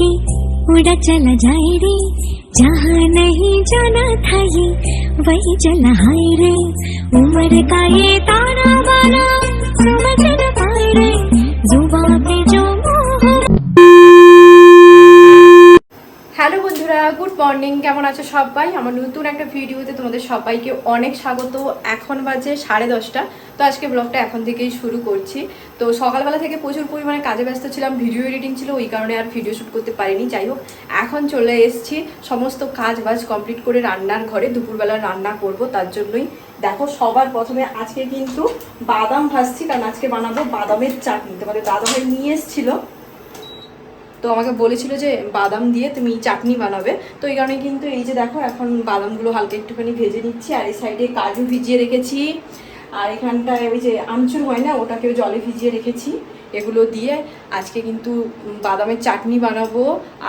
लेके उड़ा चला जाए रे। जहाँ नहीं जाना था ये, वही चला हाय रे। उम्र का ये ताना बाना समझ न पाए रे। গুড মর্নিং কেমন আছো সবাই? আমার নতুন একটা ভিডিওতে তোমাদের সবাইকে অনেক স্বাগত। এখন বাজে সাড়ে দশটা। তো আজকে ব্লগটা এখন থেকেই শুরু করছি। তো সকালবেলা থেকে প্রচুর পরিমাণে কাজে ব্যস্ত ছিলাম ভিডিও এডিটিং ছিল, ওই কারণে আর ভিডিও শ্যুট করতে পারিনি। যাই হোক, এখন চলে এসেছি। সমস্ত কাজ বাজ কমপ্লিট করে রান্নার ঘরে। দুপুরবেলা রান্না করব, তার জন্যই। দেখো, সবার প্রথমে আজকে কিন্তু বাদাম ভাজছি, কারণ আজকে বানাবো বাদামের চাটনি। তোমাদের ভাই নিয়ে এসেছিল। তো আমাকে বলেছিল যে বাদাম দিয়ে তুমি চাটনি বানাবে। তো এই কারণে কিন্তু এই যে দেখো, এখন বাদামগুলো হালকা একটুখানি ভেজে নিচ্ছি, আর এই সাইডে কাজু ভিজিয়ে রেখেছি। আর এখানটায় ওই যে আমচুর হয় না, ওটাকেও জলে ভিজিয়ে রেখেছি। এগুলো দিয়ে আজকে কিন্তু বাদামের চাটনি বানাবো,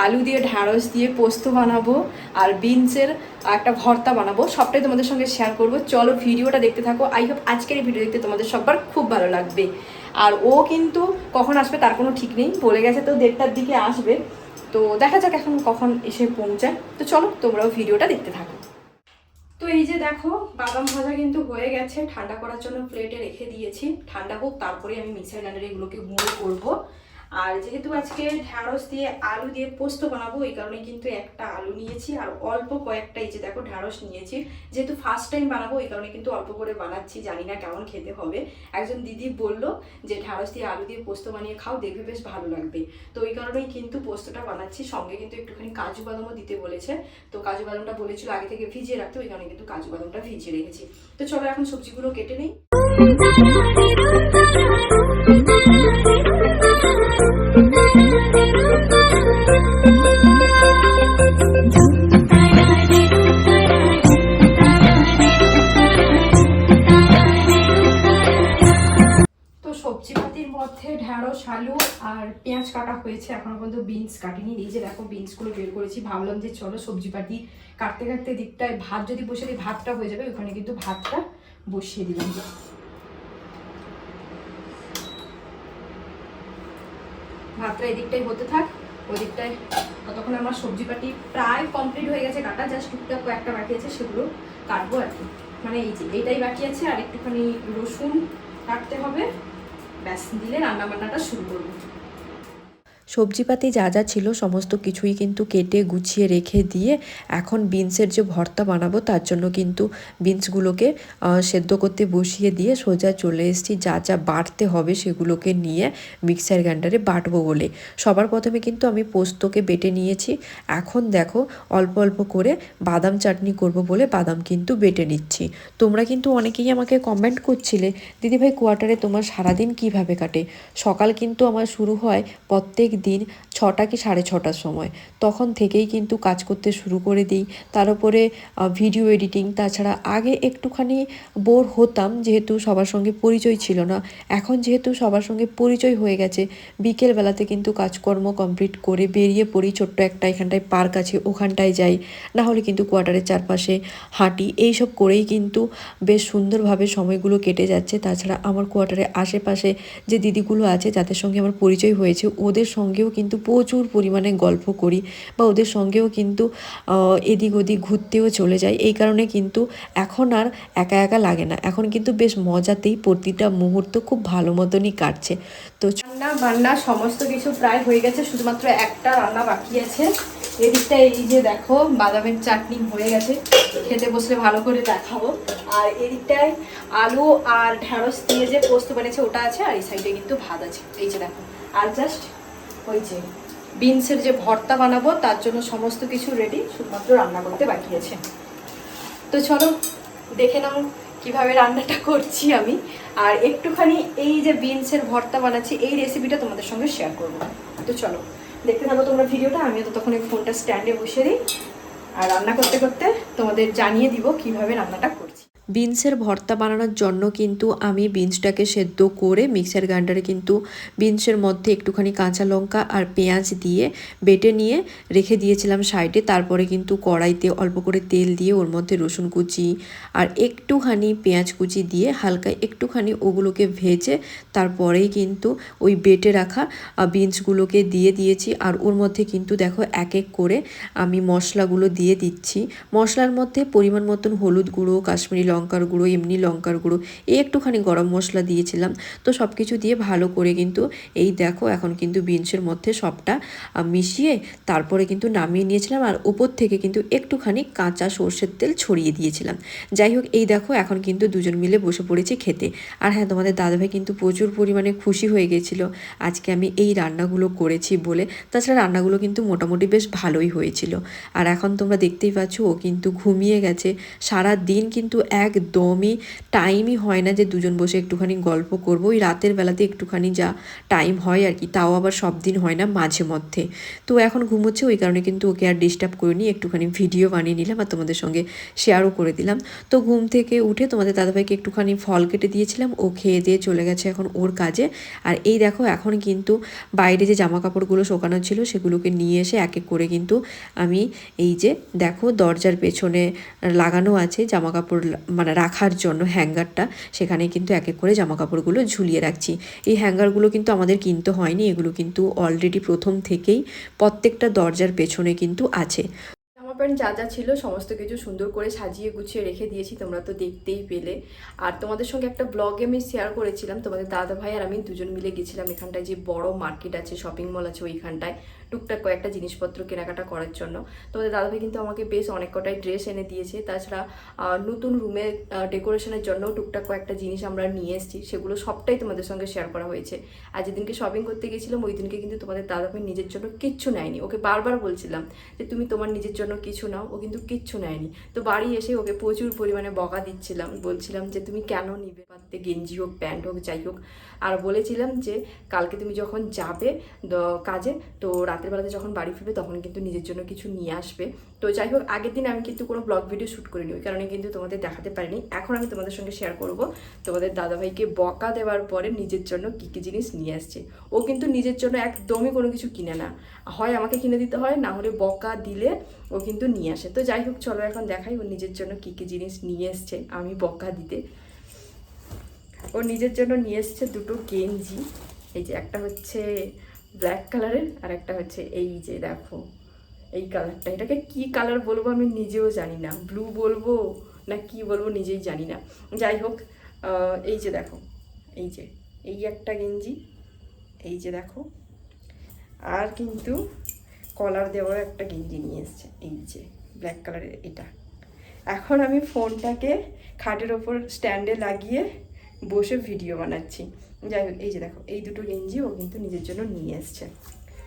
আলু দিয়ে ঢ্যাঁড়স দিয়ে পোস্ত বানাবো, আর বিনসের একটা ভর্তা বানাবো। সবটাই তোমাদের সঙ্গে শেয়ার করব। চলো ভিডিওটা দেখতে থাকো। আই হোপ আজকের এই ভিডিও দেখতে তোমাদের সবার খুব ভালো লাগবে। আর ও কিন্তু কখন আসবে তার কোনো ঠিক নেই, বলে গেছে তো দেড়টার দিকে আসবে। তো দেখা যাক এখন কখন এসে পৌঁছায়। তো চলো, তোমরাও ভিডিওটা দেখতে থাকো। তো এই যে দেখো, বাদাম ভাজা কিন্তু হয়ে গেছে। ঠান্ডা করার জন্য প্লেটে রেখে দিয়েছি। ঠান্ডা হোক তারপরে আমি মিক্সার গ্রাইন্ডারে এগুলোকে গুঁড়ো করব। আর যেহেতু আজকে ঢ্যাঁড়স দিয়ে আলু দিয়ে পোস্ত বানাবো এই কারণে কিন্তু একটা আলু নিয়েছি আর অল্প কয়েকটা এই যে দেখো ঢ্যাঁড়স নিয়েছি যেহেতু ফার্স্ট টাইম বানাবো এই কারণে কিন্তু অল্প করে বানাচ্ছি জানি না কেমন খেতে হবে একজন দিদি বলল যে ঢ্যাঁড়স দিয়ে আলু দিয়ে পোস্ত বানিয়ে খাও দেখবে বেশ ভালো লাগবে তো ওই কারণেই কিন্তু পোস্তটা বানাচ্ছি সঙ্গে কিন্তু একটুখানি কাজু বাদামও দিতে বলেছে তো কাজু বাদামটা বলেছিল আগে থেকে ভিজিয়ে রাখতে ওই কারণে কিন্তু কাজু বাদামটা ভিজিয়ে রেখেছি তো চলো এখন সবজিগুলো কেটে নেই আলু আর পেঁয়াজ কাটা হয়েছে, এখনও পর্যন্ত বিনস কাটিনি। এই যে দেখো বিনসগুলো বের করেছি। ভাবলাম যে চলো সবজি পাতি কাটতে কাটতে দিকটায় ভাত যদি বসে দিই, ভাতটা হয়ে যাবে। ওখানে কিন্তু ভাতটা বসিয়ে দিলাম। ভাতটা এদিকটাই হতে থাক, ওদিকটায় ততক্ষণ আমার সবজি পাতি প্রায় কমপ্লিট হয়ে গেছে কাটা। জাস্ট টুকটাক কয়েকটা বাকি আছে, সেগুলো কাটবো আর কি। মানে এই যে এটাই বাকি আছে। আর একটুখানি রসুন কাটতে হবে। ব্যাস দিলে রান্নাবান্নাটা শুরু করব। সবজিপাতি যা যা ছিল সমস্ত কিছুই কিন্তু কেটে গুছিয়ে রেখে দিয়ে এখন বিনসের যে ভর্তা বানাবো তার জন্য কিন্তু বিনসগুলোকে সেদ্ধ করতে বসিয়ে দিয়ে সোজা চলে এসেছি। যা যা বাটতে হবে সেগুলোকে নিয়ে মিক্সার গ্রাইন্ডারে বাটবো বলে। সবার প্রথমে কিন্তু আমি পোস্তকে বেটে নিয়েছি। এখন দেখো অল্প অল্প করে বাদাম চাটনি করব বলে বাদাম কিন্তু বেটে নিচ্ছি। তোমরা কিন্তু অনেকেই আমাকে কমেন্ট করছিলে, দিদিভাই কোয়ার্টারে তোমার সারাদিন কীভাবে কাটে? সকাল কিন্তু আমার শুরু হয় প্রত্যেক দিন ছটা কি সাড়ে ছটার সময়। তখন থেকেই কিন্তু কাজ করতে শুরু করে দিই। তার উপরে ভিডিও এডিটিং তাছাড়া আগে একটুখানি বোর হতাম যেহেতু সবার সঙ্গে পরিচয় ছিল না। এখন যেহেতু সবার সঙ্গে পরিচয় হয়ে গেছে, বিকেলবেলাতে কিন্তু কাজকর্ম কমপ্লিট করে বেরিয়ে পড়ি ছোট্ট একটা এখানটায় পার্ক আছে, ওখানটায় যাই। না হলে কিন্তু কোয়ার্টারের চারপাশে হাঁটি। এইসব করেই কিন্তু বেশ সুন্দরভাবে সময়গুলো কেটে যাচ্ছে। তাছাড়া আমার কোয়ার্টারের আশেপাশে যে দিদিগুলো আছে, যাদের সঙ্গে আমার পরিচয় হয়েছে, ওদের সঙ্গেও কিন্তু প্রচুর পরিমাণে গল্প করি বা ওদের সঙ্গেও কিন্তু এদিক ওদিক ঘুরতেও চলে যাই। এই কারণে কিন্তু এখন আর একা একা লাগে না। এখন কিন্তু বেশ মজাতেই প্রতিটা মুহূর্ত খুব ভালো মতনই কাটছে। তো রান্না বান্না সমস্ত কিছু প্রায় হয়ে গেছে, শুধুমাত্র একটা রান্না বাকি আছে। এদিকটা এই যে দেখো, বাদামের চাটনি হয়ে গেছে। খেতে বসলে ভালো করে দেখাবো। আর এদিকটায় আলু আর ঢ্যাঁড়স দিয়ে যে পোস্ত বানিয়েছে, ওটা আছে, আর এই সাইডে কিন্তু ভাত আছে। এই যে দেখো, আর জাস্ট ওই যে বিনসের যে ভর্তা বানাবো, তার জন্য সমস্ত কিছু রেডি শুধুমাত্র রান্না করতে বাকি আছে। তো চলো, দেখে নাও কীভাবে রান্নাটা করছি আমি। আর একটুখানি এই যে বিনসের ভর্তা বানাচ্ছি, এই রেসিপিটা তোমাদের সঙ্গে শেয়ার করব। তো চলো, দেখতে থাকো তোমরা ভিডিওটা, আমিও এই ফোনটা স্ট্যান্ডে বসে দিই। আর রান্না করতে করতে তোমাদের জানিয়ে দিব কীভাবে রান্নাটা বিনসের ভর্তা বানানোর জন্য কিন্তু আমি বিনসটাকে সেদ্ধ করে মিক্সার গ্রাইন্ডারে কিন্তু বিনসের মধ্যে একটুখানি কাঁচা লঙ্কা আর পেঁয়াজ দিয়ে বেটে নিয়ে রেখে দিয়েছিলাম সাইডে। তারপরে কিন্তু কড়াইতে অল্প করে তেল দিয়ে ওর মধ্যে রসুন কুচি আর একটুখানি পেঁয়াজ কুচি দিয়ে হালকা একটুখানি ওগুলোকে ভেজে তারপরেই কিন্তু ওই বেটে রাখা বিনসগুলোকে দিয়ে দিয়েছি। আর ওর মধ্যে কিন্তু দেখো এক এক করে আমি মশলাগুলো দিয়ে দিচ্ছি। মশলার মধ্যে পরিমাণ মতন হলুদ গুঁড়ো, কাশ্মীরি লঙ্কার গুঁড়ো, এমনি লঙ্কার গুঁড়ো, এই একটুখানি গরম মশলা দিয়েছিলাম। তো সব কিছু দিয়ে ভালো করে কিন্তু এই দেখো এখন কিন্তু বিনসের মধ্যে সবটা মিশিয়ে তারপরে কিন্তু নামিয়ে নিয়েছিলাম আর ওপর থেকে কিন্তু একটুখানি কাঁচা সর্ষের তেল ছড়িয়ে দিয়েছিলাম। যাই হোক, এই দেখো এখন কিন্তু দুজন মিলে বসে পড়েছি খেতে। আর হ্যাঁ তোমাদের দাদাভাই কিন্তু প্রচুর পরিমাণে খুশি হয়ে গেছিল। আজকে আমি এই রান্নাগুলো করেছি বলে। তাছাড়া রান্নাগুলো কিন্তু মোটামুটি বেশ ভালোই হয়েছিল। আর এখন তোমরা দেখতেই পাচ্ছ ও কিন্তু ঘুমিয়ে গেছে। সারা দিন কিন্তু একদমই টাইমই হয় না যে দুজন বসে একটুখানি গল্প করব। ওই রাতের বেলাতে একটুখানি যা টাইম হয় আর কি, তাও আবার সব দিন হয় না মাঝে মধ্যে। তো এখন ঘুমোচ্ছে, ওই কারণে কিন্তু ওকে আর ডিস্টার্ব করিনি, একটুখানি ভিডিও বানিয়ে নিলাম আর তোমাদের সঙ্গে শেয়ারও করে দিলাম। তো ঘুম থেকে উঠে তোমাদের দাদাভাইকে একটুখানি ফল কেটে দিয়েছিলাম, ও খেয়ে দিয়ে চলে গেছে এখন ওর কাজে। আর এই দেখো, এখন কিন্তু বাইরে যে জামা কাপড়গুলো শোকানো ছিল সেগুলোকে নিয়ে এসে এক এক করে কিন্তু আমি এই যে দেখো দরজার পেছনে লাগানো আছে জামা কাপড় মানে রাখার জন্য হ্যাঙ্গারটা সেখানে কিন্তু এক এক করে জামা কাপড়গুলো ঝুলিয়ে রাখছি। এই হ্যাঙ্গারগুলো কিন্তু আমাদের কিনতে হয়নি, এগুলো কিন্তু অলরেডি প্রথম থেকেই প্রত্যেকটা দরজার পেছনে কিন্তু আছে। জামা প্যান্ট যা যা ছিল সমস্ত কিছু সুন্দর করে সাজিয়ে গুছিয়ে রেখে দিয়েছি, তোমরা তো দেখতেই পেলে। আর তোমাদের সঙ্গে একটা ব্লগে আমি শেয়ার করেছিলাম, তোমাদের দাদা ভাই আর আমি দুজন মিলে গেছিলাম এখানটায়, যে বড় মার্কেট আছে শপিং মল আছে ওইখানটায়। টুকটাক কয়েকটা জিনিসপত্র কেনাকাটা করার জন্য। তোমাদের দাদা ভাই কিন্তু আমাকে বেশ অনেক কটাই ড্রেস এনে দিয়েছে। তাছাড়া নতুন রুমের ডেকোরেশনের জন্য টুকটাক কয়েকটা জিনিস আমরা নিয়ে এসেছি। সেগুলো সবটাই তোমাদের সঙ্গে শেয়ার করা হয়েছে। আর যেদিনকে শপিং করতে গেছিলাম, ওই দিনকে কিন্তু তোমাদের দাদা ভাই নিজের জন্য কিচ্ছু নেয়নি। ওকে বারবার বলছিলাম যে, তুমি তোমার নিজের জন্য কিছু নাও। ও কিন্তু কিচ্ছু নেয়নি। তো বাড়ি এসে ওকে প্রচুর পরিমাণে বকা দিচ্ছিলাম। বলছিলাম যে, তুমি কেন নিবে? পারতে গেঞ্জি হোক, প্যান্ট হোক, যাই হোক। আর বলেছিলাম যে, কালকে তুমি যখন যাবে কাজে, তো রাতের বেলাতে যখন বাড়ি ফিরবে তখন কিন্তু নিজের জন্য কিছু নিয়ে আসবে। তো যাই হোক, আগের দিন আমি কিন্তু কোনো ব্লগ ভিডিও শ্যুট করিনি, ওই কারণে কিন্তু তোমাদের দেখাতে পারিনি। এখন আমি তোমাদের সঙ্গে শেয়ার করব তোমাদের দাদাভাইকে বকা দেওয়ার পরে নিজের জন্য কী কী জিনিস নিয়ে আসছে। ও কিন্তু নিজের জন্য একদমই কোনো কিছু কিনে না। হয় আমাকে কিনে দিতে হয়, না হলে বকা দিলে ও কিন্তু নিয়ে আসে। তো যাই হোক, চলো এখন দেখাই ও নিজের জন্য কী কী জিনিস নিয়ে এসছে, আমি বকা দিতে। ও নিজের জন্য নিয়ে এসছে দুটো গেঞ্জি, এই যে একটা হচ্ছে ব্ল্যাক কালারের আর একটা হচ্ছে এই যে দেখো, এই কালারটা এটাকে কি কালার বলব আমি নিজেও জানি না। ব্লু বলব না কি বলব নিজেই জানি না। যাই হোক এই যে দেখো, এই যে, এই একটা গেঞ্জি, এই যে দেখো। আর কিন্তু কলার দেওয়ার একটা গেঞ্জি নিয়ে এসছে, এই যে ব্ল্যাক কালারের এটা। এখন আমি ফোনটাকে খাটের ওপর স্ট্যান্ডে লাগিয়ে বসে ভিডিও বানাচ্ছি। যাই হোক, এই যে দেখো, এই দুটো গেঞ্জি ও কিন্তু নিজের জন্য নিয়ে এসছে।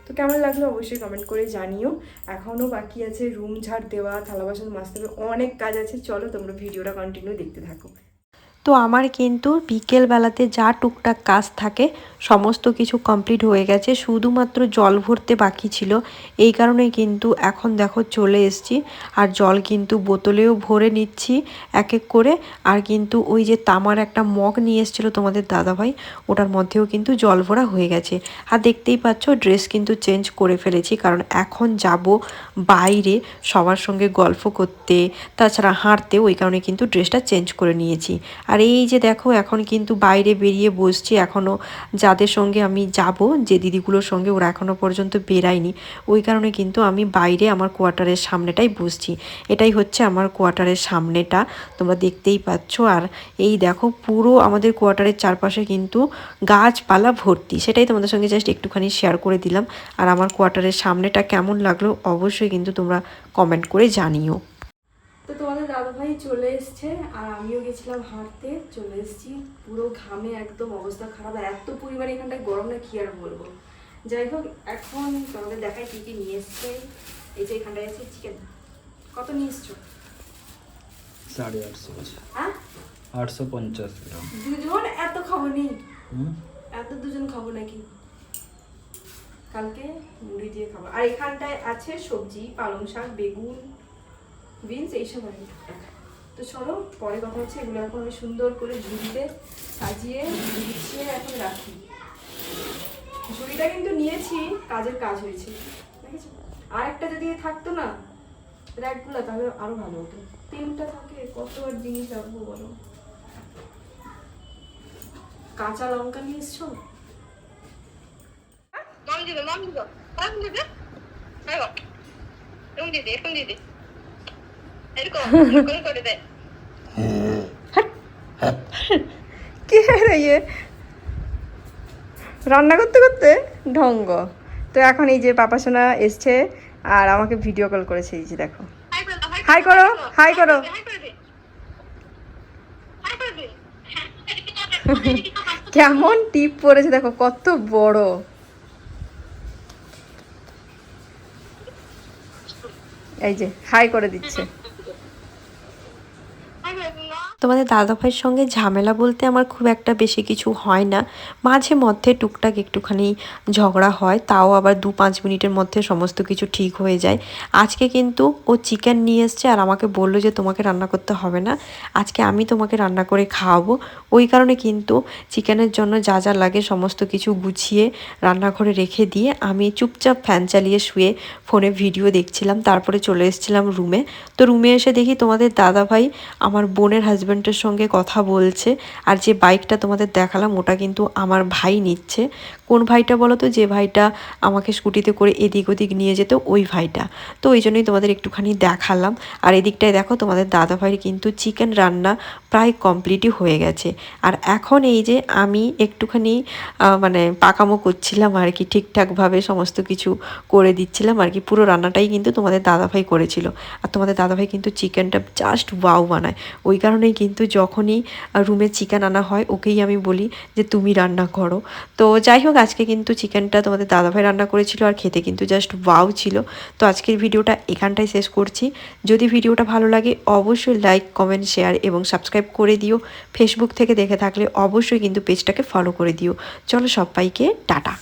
তো কেমন লাগল অবশ্যই কমেন্ট করে জানিও। এখনও বাকি আছে, রুম ঝাড় দেওয়া, থালা বাসন মাজতে অনেক কাজ আছে। চলো তোমরা ভিডিওটা কন্টিনিউ দেখতে থাকো। তো আমার কিন্তু বিকেলবেলাতে যা টুকটাক কাজ থাকে, সমস্ত কিছু কমপ্লিট হয়ে গেছে। শুধুমাত্র জল ভরতে বাকি ছিল। এই কারণে কিন্তু এখন দেখো চলে এসছি। আর জল কিন্তু বোতলেও ভরে নিচ্ছি এক এক করে। আর কিন্তু ওই যে তামার একটা মগ নিয়ে এসেছিল তোমাদের দাদাভাই, ওটার মধ্যেও কিন্তু জল ভরা হয়ে গেছে। আর দেখতেই পাচ্ছ ড্রেস কিন্তু চেঞ্জ করে ফেলেছি। কারণ এখন যাব বাইরে সবার সঙ্গে গল্প করতে, তাছাড়া হাঁটতে, ওই কারণে কিন্তু ড্রেসটা চেঞ্জ করে নিয়েছি। আর এই যে দেখো, এখন কিন্তু বাইরে বেরিয়ে বসছি। এখনও যাদের সঙ্গে আমি যাব, যে দিদিগুলোর সঙ্গে, ওরা এখনও পর্যন্ত বেরায়নি। ওই কারণে কিন্তু আমি বাইরে আমার কোয়ার্টারের সামনেটাই বসছি। এটাই হচ্ছে আমার কোয়ার্টারের সামনেটা, তোমরা দেখতেই পাচ্ছ। আর এই দেখো, পুরো আমাদের কোয়ার্টারের চারপাশে কিন্তু গাছপালা ভর্তি। সেটাই তোমাদের সঙ্গে জাস্ট একটুখানি শেয়ার করে দিলাম। আর আমার কোয়ার্টারের সামনেটা কেমন লাগল, অবশ্যই কিন্তু তোমরা কমেন্ট করে জানিও। দাদাভাই চলে এসছে আর আমিও গেছিলাম হাঁটতে চলে এসেছি। পুরো ঘামে একদম অবস্থা খারাপ। আর এত পরিমাণে এখানটায় গরম না কি আর বলব? যাই হোক এখন তোমাদের দেখাই কী কী নিয়ে এসছে। এই যে এখানটায় আছে চিকেন কত নিয়ে এসছো? সাড়ে আটশো। হ্যাঁ? আটশো পঞ্চাশ গ্রাম। দুজন? এত খাব নি এত দুজন খাব নাকি? কালকে মুড়ি দিয়ে খাব। আর এখানটায় আছে সবজি পালং শাক বেগুন। বিনস এইসব আর। তো চলো, পরে কথা হচ্ছে, এগুলো এখন আমি সুন্দর করে ঝুড়িতে সাজিয়ে গুছিয়ে এখন রাখি। ঝুড়িটা কিন্তু নিয়েছি, কাজের কাজ হয়েছে। আর একটা যদি থাকতো না, র্যাকগুলো, তাহলে আরও ভালো হতো। তিনটা থাকে কত আর জিনিস রাখব বলো? কাঁচা লঙ্কা নিয়ে এসছো মাম দিবে মাম দিবে। মাম দিবে? এরকম দিদি এরকম দিদি এরকম এরকম করে দে কে রে ইয়ে রান্না করতে করতে ঢঙ্গ। তো এখন এই যে পাপা সোনা এসছে আর আমাকে ভিডিও কল করেছে এই যে দেখো। হাই করে হাই করো, কেমন টিপ পড়েছে দেখো কত বড়। এই যে হাই করে দিচ্ছে। তোমাদের দাদাভাইয়ের সঙ্গে ঝামেলা বলতে আমার খুব একটা বেশি কিছু হয় না। মাঝে মধ্যে টুকটাক একটুখানি ঝগড়া হয়, তাও আবার দু পাঁচ মিনিটের মধ্যে সমস্ত কিছু ঠিক হয়ে যায়। আজকে কিন্তু ও চিকেন নিয়ে এসছে আর আমাকে বলল যে তোমাকে রান্না করতে হবে না। আজকে আমি তোমাকে রান্না করে খাওয়াবো। ওই কারণে কিন্তু চিকেনের জন্য যা যা লাগে সমস্ত কিছু গুছিয়ে রান্নাঘরে রেখে দিয়ে আমি চুপচাপ ফ্যান চালিয়ে শুয়ে ফোনে ভিডিও দেখছিলাম। তারপরে চলে এসেছিলাম রুমে। তো রুমে এসে দেখি তোমাদের দাদাভাই আমার বোনের হাজব্যান্ডের সঙ্গে কথা বলছে আর যে বাইকটা তোমাদের দেখালাম, ওটা কিন্তু আমার ভাই নিচ্ছে। কোন ভাইটা বলো তো যে ভাইটা আমাকে স্কুটিতে করে এদিক ওদিক নিয়ে যেত, ওই ভাইটা। তো ওই জন্যই তোমাদের একটুখানি দেখালাম। আর এদিকটায় দেখো, তোমাদের দাদাভাইয়ের কিন্তু চিকেন রান্না প্রায় কমপ্লিটই হয়ে গেছে। আর এখন এই যে আমি একটুখানি মানে পাকামো করছিলাম আর কি, ঠিকঠাকভাবে সমস্ত কিছু করে দিচ্ছিলাম আর কি, পুরো রান্নাটাই কিন্তু তোমাদের দাদাভাই করেছিল। আর তোমাদের দাদাভাই কিন্তু চিকেনটা জাস্ট ওয়াও বানায়। ওই কারণেই কিন্তু যখনই রুমে চিকেন আনা হয়, ওকেই আমি বলি যে, তুমি রান্না করো। তো যাই হোক, আজকে কিন্তু চিকেনটা তোমাদের দাদাভাই রান্না করেছিল আর খেতে কিন্তু জাস্ট ওয়াও ছিল। তো আজকের ভিডিওটা এখানটায় শেষ করছি। যদি ভিডিওটা ভালো লাগে, অবশ্যই লাইক কমেন্ট শেয়ার এবং সাবস্ক্রাইব করে দিও। ফেসবুক থেকে দেখে থাকলে অবশ্যই কিন্তু পেজটাকে ফলো করে দিও। চলো সবাইকে, টাটা।